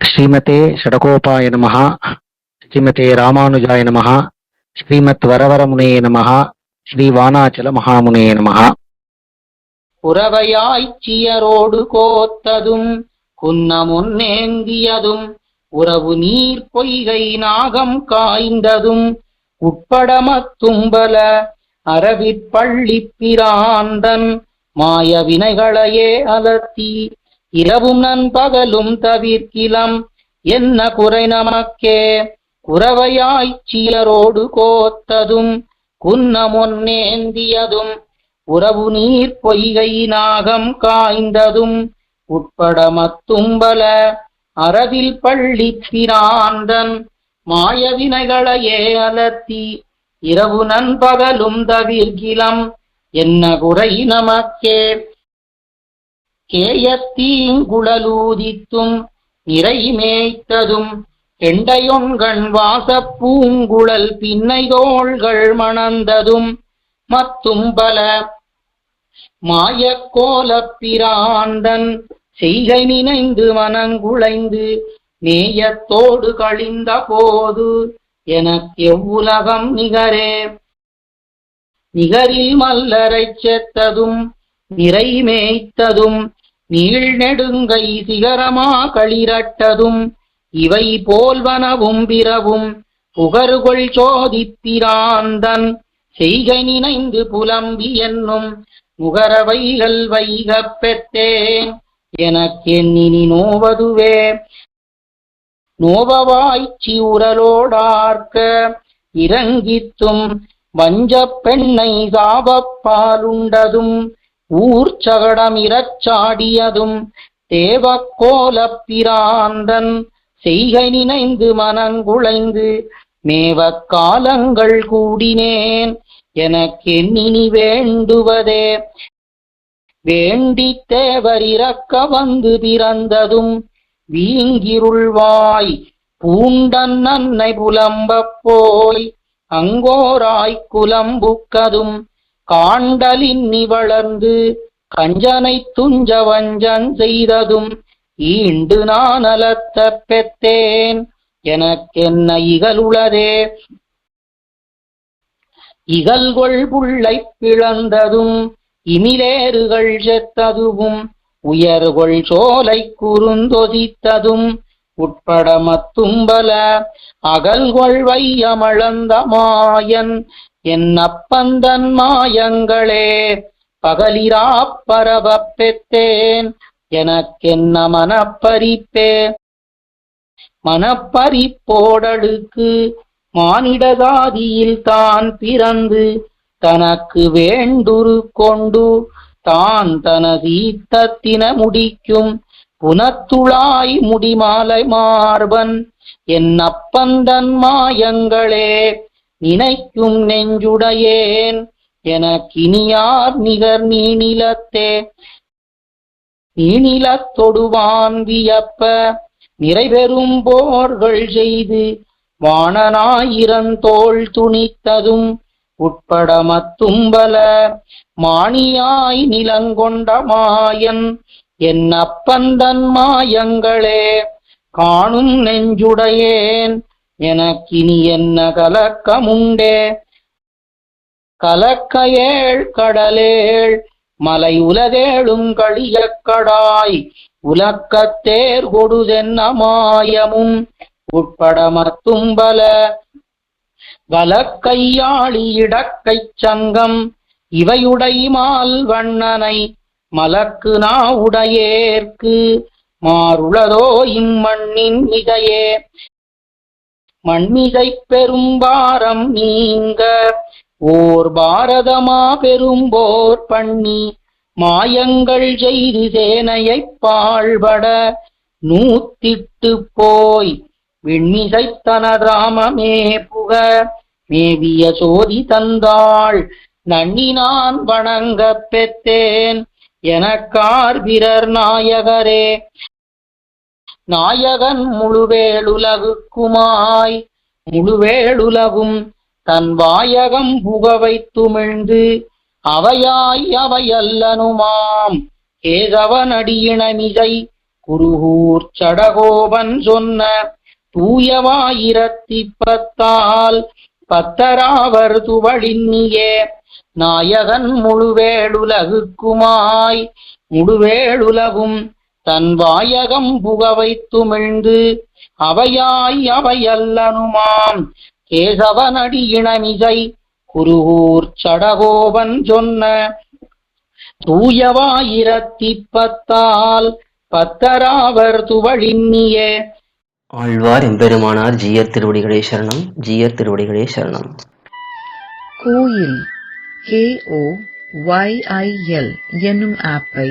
ஸ்ரீமதே ஷடகோபாய நமகா ஸ்ரீமதே ராமானுஜாய நமகா ஸ்ரீமத் வரவரமுனே நமகா ஸ்ரீ வானாச்சல மகாமுனே நமகா உறவையாய்ச்சியரோடு கோத்ததும் குன்னமுன்னேந்தியதும் உறவு நீர் பொய்கை நாகம் காய்ந்ததும் உட்படமத்தும்பல அரவிற்பள்ளி பிராந்தன் மாய வினைகளையே அலர்த்தி இரவும் நண்பகலும் தவிர்க்கிலம். என்ன குறை நமக்கே? குறவையாய்ச்சியரோடு கோத்ததும் குன்னமொன்னேந்தியதும் உறவு நீர் பொய்கையினாகம் காய்ந்ததும் உட்பட மத்தும்பல அறவில் பள்ளி பிராந்தன் மாய வினைகளையே அலர்த்தி இரவு நண்பகலும் தவிர்கிலம் என்ன குறை நமக்கே? கேயத்தீங்குழலூதித்தும் நிறைமேய்த்ததும் கெண்டையொன்கண் வாசப் பூங்குழல் பின்னை தோள்கள் மணந்ததும் மத்தும் பல மாயக்கோலப்பிராண்டன் செய்கை நினைந்து மனங்குழைந்து நேயத்தோடு கழிந்த போது எனக்கு எவ்வுலகம் நிகரே. நிகரில் மல்லரை செத்ததும் நிறைமேய்த்ததும் நீள் நெடுங்கை சிகரமா களிரட்டதும் இவை போல்வனவும் பிறவும் புகருகொள் சோதிப்பிராந்தன் செய்கை நினைந்து புலம்பி என்னும் முகரவைகள் வைகப் பெற்றேன் எனக்கெண்ணினி நோவதுவே. நோபவாய்ச்சி உரலோடார்க்க இறங்கித்தும் வஞ்சப் பெண்ணை சாபப்பாலுண்டதும் ஊர் ஊர்ச்சகடம் இரச்சாடியதும் தேவக்கோலப் பிராந்தன். செய்கை நினைந்து மனங்குழைந்து மேவக் காலங்கள் கூடினேன். எனக்கெண்ணினி வேண்டுவதே. வேண்டி தேவர் இறக்க வந்து பிறந்ததும் வீங்கிருள்வாய். பூண்டன் நன்னை புலம்பப் போய் அங்கோராய் குலம்புக்கதும் காண்டலின்னி வளர்ந்து கஞ்சனை துஞ்ச வஞ்சன் செய்ததும் ஈண்டு நான் அலத்த பெத்தேன் எனக்கென்ன இகலுளதே இகல்கொள் புள்ளை பிளந்ததும் இமிலேறுகள் செத்ததுவும் உயர்கொள் சோலை குறுந்தொதித்ததும் உட்பட மத்தும்பல அகல்கொள் வையமளந்த மாயன் என் அப்பந்தன் மாயங்களே பகலிரா பரவ பெத்தேன் எனக்கென்ன மனப்பரிப்பே? மனப்பரிப்போடலுக்கு மானிடகாதியில் தான் பிறந்து தனக்கு வேண்டுரு கொண்டு தான் தனது ஈத்தத்தின முடிக்கும் புனத்துளாய் முடிமாலை மார்பன் என் அப்பந்தன் மாயங்களே நினைக்கும் நெஞ்சுடையேன் எனக்கினியார் நிகர் நீநிலத்தே நீநிலத்தொடுவான் வியப்ப நிறைபெறும் போர்கள் செய்து வாணனாயிரந்தோள் துணித்ததும் உட்பட மத்தும்பல மாணியாய் நிலங்கொண்ட மாயன் என் அப்பந்தன் மாயங்களே. காணும் நெஞ்சுடையேன் எனக்கினி என்ன கலக்கமுண்டே கலக்க ஏழ் கடலேள் மலை உலகேழும் கழியக்கடாய் உலக்கத்தேர் கொடுதென்ன மாயமும் உட்பட மத்தும்பல வலக்கையாளி இடக்கைச் சங்கம் இவையுடை மால் வண்ணனை மலக்கு நாவுடையேற்கு மாறுளதோ இம்மண்ணின் மிகையே மண்மிகை பெரும்பாரம் நீங்க ஓர் பாரதமா பெரும்போர் பண்ணி மாயங்கள் செய்து சேனையைப் பாழ்பட நூத்திட்டு போய் விண்மிசைத்தனராமமே புக மேவிய சோதி தந்தாள் நன்னினான் வணங்க பெற்றேன் எனக்கார் பிறர் நாயகரே நாயகன் முழுவேளுலகுக்குமாய் முழுவேளுலகும் தன் வாயகம் புக வைத்துமிழ்ந்து அவையாய் அவையல்லனுமாம். கேசவனடியினமிசை குருகூர் சடகோபன் சொன்ன தூயவாயிரத்திப்பத்தால் பத்தராவர் துவழின்னியே நாயகன் முழுவேளுலகுக்குமாய் முழுவேளுலகும் தன் வாயகம் புகவைத்துமிழ்ந்து அவையாய் அவையல்லனுமாம். கேசவனடி இளமிசை குருகூர் சடகோபன் சொன்ன தூயவாயிரத்தி பத்தால் பத்தராவர் துவழின்னியே. ஆழ்வார் எம்பெருமானார் ஜீயர் திருவடிகளே சரணம் ஜீயர் திருவடிகளே சரணம். கோயில் கேஓ ஒய்ஐஎல் என்னும் ஆப்பை